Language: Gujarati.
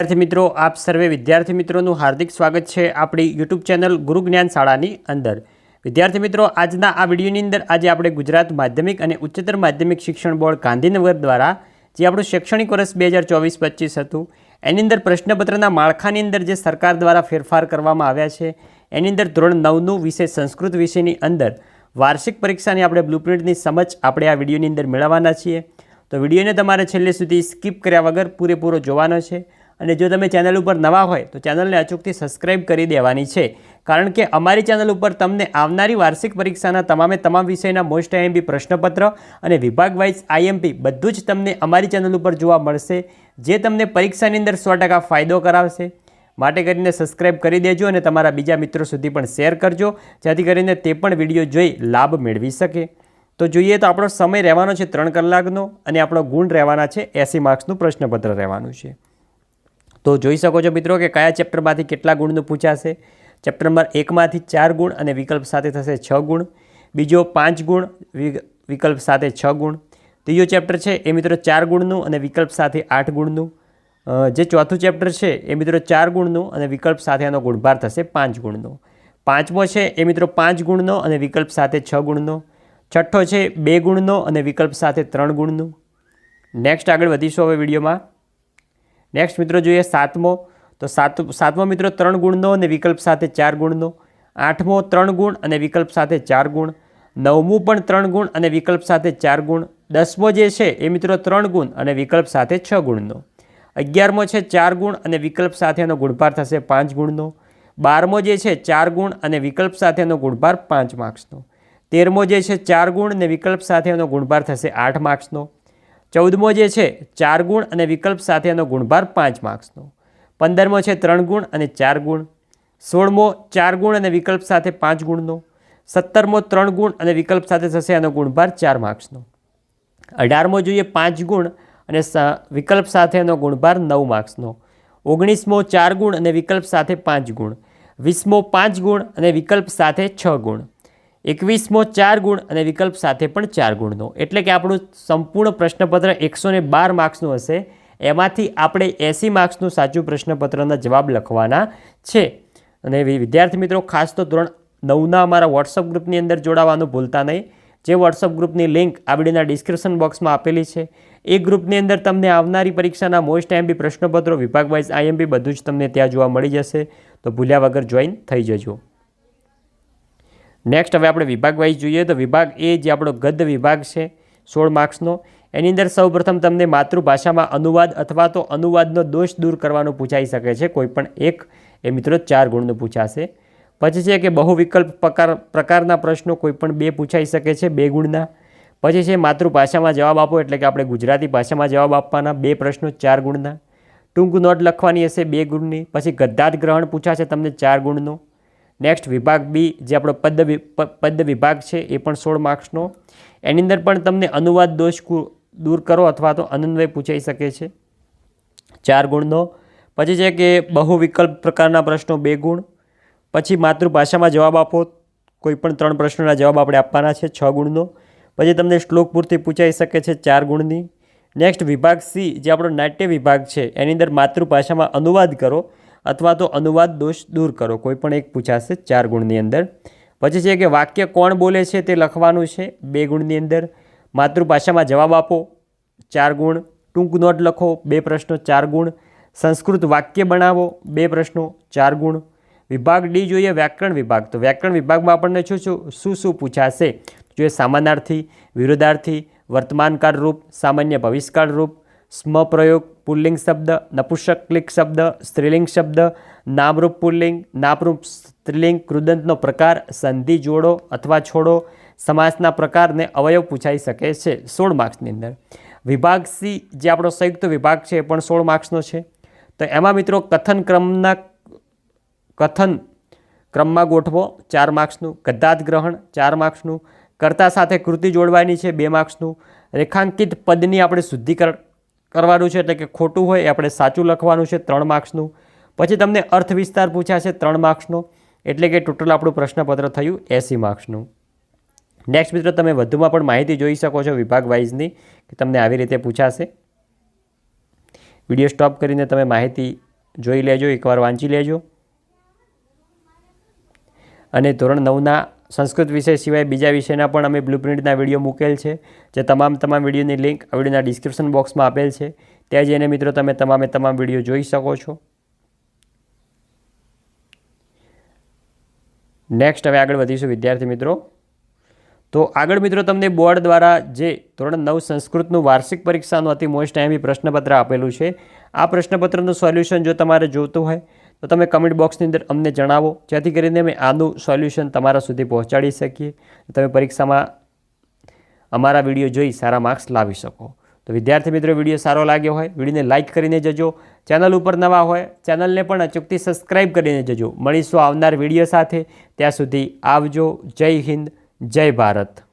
વિદ્યાર્થી મિત્રો, આપ સર્વે વિદ્યાર્થી મિત્રોનું હાર્દિક સ્વાગત છે આપણી યુટ્યુબ ચેનલ ગુરુ જ્ઞાન શાળાની અંદર. વિદ્યાર્થી મિત્રો, આજના આ વિડીયોની અંદર આજે આપણે ગુજરાત માધ્યમિક અને ઉચ્ચતર માધ્યમિક શિક્ષણ બોર્ડ ગાંધીનગર દ્વારા જે આપણું શૈક્ષણિક વર્ષ બે હજાર ચોવીસ પચીસ હતું, એની અંદર પ્રશ્નપત્રના માળખાની અંદર જે સરકાર દ્વારા ફેરફાર કરવામાં આવ્યા છે, એની અંદર ધોરણ નવનું વિષય સંસ્કૃત વિષયની અંદર વાર્ષિક પરીક્ષાની આપણે બ્લુપ્રિન્ટની સમજ આપણે આ વિડીયોની અંદર મેળવવાના છીએ. તો વિડીયોને તમારે છેલ્લે સુધી સ્કીપ કર્યા વગર પૂરેપૂરો જોવાનો છે. અને જો તમે ચેનલ ઉપર નવા હોય તો ચેનલને અચૂકથી સબસ્ક્રાઇબ કરી દેવાની છે. કારણ કે અમારી ચેનલ ઉપર તમને આવનારી વાર્ષિક પરીક્ષાના તમામે તમામ વિષયના મોસ્ટ આઈએમપી પ્રશ્નપત્ર અને વિભાગ વાઇઝ આઈએમપી બધું જ તમને અમારી ચેનલ ઉપર જોવા મળશે, જે તમને પરીક્ષાની અંદર સો ફાયદો કરાવશે. માટે કરીને સબસ્ક્રાઇબ કરી દેજો અને તમારા બીજા મિત્રો સુધી પણ શેર કરજો, જેથી કરીને તે પણ વીડિયો જોઈ લાભ મેળવી શકે. તો જોઈએ તો આપણો સમય રહેવાનો છે ત્રણ કલાકનો અને આપણો ગુણ રહેવાના છે એંસી માર્ક્સનું પ્રશ્નપત્ર રહેવાનું છે. તો જોઈ શકો છો મિત્રો કે કયા ચેપ્ટરમાંથી કેટલા ગુણનું પૂછાશે. ચેપ્ટર નંબર એકમાંથી ચાર ગુણ અને વિકલ્પ સાથે થશે છ ગુણ. બીજો પાંચ ગુણ વિકલ્પ સાથે છ ગુણ. ત્રીજો ચેપ્ટર છે એ મિત્રો ચાર ગુણનું અને વિકલ્પ સાથે આઠ ગુણનું. જે ચોથું ચેપ્ટર છે એ મિત્રો ચાર ગુણનું અને વિકલ્પ સાથે એનો ગુણભાર થશે પાંચ ગુણનો. પાંચમો છે એ મિત્રો પાંચ ગુણનો અને વિકલ્પ સાથે છ ગુણનો. છઠ્ઠો છે બે ગુણનો અને વિકલ્પ સાથે ત્રણ ગુણનું. નેક્સ્ટ આગળ વધીશું હવે વિડીયોમાં. નેક્સ્ટ મિત્રો જોઈએ સાતમો. તો સાત, સાતમો મિત્રો ત્રણ ગુણનો અને વિકલ્પ સાથે ચાર ગુણનો. આઠમો ત્રણ ગુણ અને વિકલ્પ સાથે ચાર ગુણ. નવમું પણ ત્રણ ગુણ અને વિકલ્પ સાથે ચાર ગુણ. દસમો જે છે એ મિત્રો ત્રણ ગુણ અને વિકલ્પ સાથે છ ગુણનો. અગિયારમો છે ચાર ગુણ અને વિકલ્પ સાથેનો ગુણભાર થશે પાંચ ગુણનો. બારમો જે છે ચાર ગુણ અને વિકલ્પ સાથેનો ગુણભાર પાંચ માર્ક્સનો તેરમો જે છે ચાર ગુણ અને વિકલ્પ સાથેનો ગુણભાર થશે આઠ માર્ક્સનો ચૌદમો જે છે, ચાર ગુણ અને વિકલ્પ સાથેનો ગુણભાર પાંચ માર્ક્સનો. પંદરમો છે, ત્રણ ગુણ અને ચાર ગુણ. સોળમો, ચાર ગુણ અને વિકલ્પ સાથે પાંચ ગુણનો. સત્તરમો, ત્રણ ગુણ અને વિકલ્પ સાથે થશે એનો ગુણભાર ચાર માર્ક્સનો. અઢારમો જોઈએ, પાંચ ગુણ અને વિકલ્પ સાથેનો ગુણભાર નવ માર્ક્સનો. ઓગણીસમો, ચાર ગુણ અને વિકલ્પ સાથે પાંચ ગુણ. વીસમો, પાંચ ગુણ અને વિકલ્પ સાથે છ ગુણ. એકવીસમો ચાર ગુણ અને વિકલ્પ સાથે પણ ચાર ગુણનો. એટલે કે આપણું સંપૂર્ણ પ્રશ્નપત્ર એકસો ને બાર માર્ક્સનું હશે. એમાંથી આપણે એંસી માર્ક્સનું સાચું પ્રશ્નપત્રના જવાબ લખવાના છે. અને વિદ્યાર્થી મિત્રો, ખાસ તો ધોરણ નવના અમારા વોટ્સઅપ ગ્રુપની અંદર જોડાવાનું ભૂલતા નહીં. જે વોટ્સઅપ ગ્રુપની લિંક આ વિડીયોના ડિસ્ક્રિપ્શન બોક્સમાં આપેલી છે. એ ગ્રુપની અંદર તમને આવનારી પરીક્ષાના મોસ્ટ આઈએમપી પ્રશ્નપત્રો, વિભાગ વાઇઝ આઈએમબી બધું જ તમને ત્યાં જોવા મળી જશે. તો ભૂલ્યા વગર જોઈન થઈ જજો. નેક્સ્ટ હવે આપણે વિભાગ વાઇઝ જોઈએ તો વિભાગ એ જે આપણો ગદ્ય વિભાગ છે, સોળ માર્ક્સનો, એની અંદર સૌપ્રથમ તમને માતૃભાષામાં અનુવાદ અથવા તો અનુવાદનો દોષ દૂર કરવાનું પૂછાઈ શકે છે કોઈપણ એક. એ મિત્રો ચાર ગુણનું પૂછાશે. પછી છે કે બહુ વિકલ્પ પ્રકાર, પ્રકારના પ્રશ્નો કોઈપણ બે પૂછાઈ શકે છે, બે ગુણના. પછી છે માતૃભાષામાં જવાબ આપો, એટલે કે આપણે ગુજરાતી ભાષામાં જવાબ આપવાના બે પ્રશ્નો, ચાર ગુણના. ટૂંક નોટ લખવાની હશે બે ગુણની. પછી ગદ્દાર્થ ગ્રહણ પૂછાશે તમને ચાર ગુણનો. નેક્સ્ટ વિભાગ બી જે આપણો પદ પદ વિભાગ છે, એ પણ સોળ માર્ક્સનો. એની અંદર પણ તમને અનુવાદ દોષ દૂર કરો અથવા તો અનન્વય પૂછાઈ શકે છે. ચાર ગુણનો. પછી છે કે બહુ વિકલ્પ પ્રકારના પ્રશ્નો બે ગુણ. પછી માતૃભાષામાં જવાબ આપો. કોઈ પણ ત્રણ પ્રશ્નોના જવાબ આપણે આપવાના છે, છ ગુણનો. પછી તમને શ્લોક પૂરતી પૂછાઈ શકે છે, ચાર ગુણની. નેક્સ્ટ વિભાગ સી જે આપણો નાટ્ય વિભાગ છે, એની અંદર માતૃભાષામાં અનુવાદ કરો. અથવા તો અનુવાદ દોષ દૂર કરો. કોઈ પણ એક પૂછાશે ચાર ગુણની અંદર. પછી છે કે વાક્ય કોણ બોલે છે તે લખવાનું છે બે ગુણની અંદર. માતૃભાષામાં જવાબ આપો. ચાર ગુણ. ટૂંક નોટ લખો. બે પ્રશ્નો, ચાર ગુણ. સંસ્કૃત વાક્ય બનાવો. બે પ્રશ્નો, ચાર ગુણ. વિભાગ ડી જોઈએ વ્યાકરણ વિભાગ. તો વ્યાકરણ વિભાગમાં આપણને શું શું શું શું પૂછાશે? જોઈએ સામાનાર્થી વિરોધાર્થી વર્તમાનકાળ રૂપ, સામાન્ય ભવિષ્યકાળ રૂપ સ્મ પ્રયોગ પુલ્લિંગ શબ્દ નપુષકલિંગ શબ્દ, સ્ત્રીલિંગ શબ્દ, નામરૂપ પુલ્લિંગ નામરૂપ સ્ત્રીલિંગ, કૃદંતનો પ્રકાર, સંધિ જોડો અથવા છોડો, સમાસના પ્રકારને અવયવ પૂછાઈ શકે છે સોળ માર્ક્સની અંદર. વિભાગ સી, જે આપણો સંયુક્ત વિભાગ છે, એ પણ સોળ માર્ક્સનો છે. તો એમાં મિત્રો કથન ક્રમના કથન ક્રમમાં ગોઠવો, ચાર માર્ક્સનું. ગદ્દાત ગ્રહણ, ચાર માર્ક્સનું. કર્તા સાથે કૃતિ જોડવાની છે, બે માર્ક્સનું. રેખાંકિત પદની આપણે શુદ્ધિકરણ કરવાનું છે એટલે કે ખોટું હોય એ આપણે સાચું લખવાનું છે ત્રણ માર્ક્સનું. પછી તમને અર્થ વિસ્તાર પૂછાશે ત્રણ માર્ક્સનો, એટલે કે ટોટલ આપણું પ્રશ્નપત્ર થયું એંસી માર્ક્સનું. નેક્સ્ટ મિત્રો, તમે વધુમાં પણ માહિતી જોઈ શકો છો વિભાગ વાઇઝની કે તમને આવી રીતે પૂછાશે. વીડિયો સ્ટોપ કરીને તમે માહિતી જોઈ લેજો, એકવાર વાંચી લેજો. અને ધોરણ નવના સંસ્કૃત વિષય સિવાય બીજા વિષયના પણ અમે બ્લુપ્રિન્ટના વીડિયો મૂકેલ છે, જે તમામ તમામ વિડીયોની લિંક આ વિડીયોના ડિસ્ક્રિપ્શન બોક્સમાં આપેલ છે. ત્યાં જઈને મિત્રો તમે તમામે તમામ વીડિયો જોઈ શકો છો. નેક્સ્ટ હવે આગળ વધીશું વિદ્યાર્થી મિત્રો. તો આગળ મિત્રો તમને બોર્ડ દ્વારા જે ધોરણ નવ સંસ્કૃતનું વાર્ષિક પરીક્ષાનું અતિ મોસ્ટ ટાઈમી પ્રશ્નપત્ર આપેલું છે. આ પ્રશ્નપત્રનું સોલ્યુશન જો તમારે જોતું હોય તો તમે કમેન્ટ બોક્સની અંદર અમને જણાવો. જેથી કરીને અમે આનું સોલ્યુશન તમારા સુધી પહોંચાડી શકીએ. તમે પરીક્ષામાં અમારા વીડિયો જોઈ સારા માર્ક્સ લાવી શકો. તો વિદ્યાર્થી મિત્રો, વીડિયો સારો લાગ્યો હોય, વિડીયોને લાઇક કરીને જજો. ચેનલ ઉપર નવા હોય, ચેનલને પણ અચૂકથી સબસ્ક્રાઈબ કરીને જજો. મળીશું આવનાર વીડિયો સાથે. ત્યાં સુધી આવજો. જય હિન્દ, જય ભારત.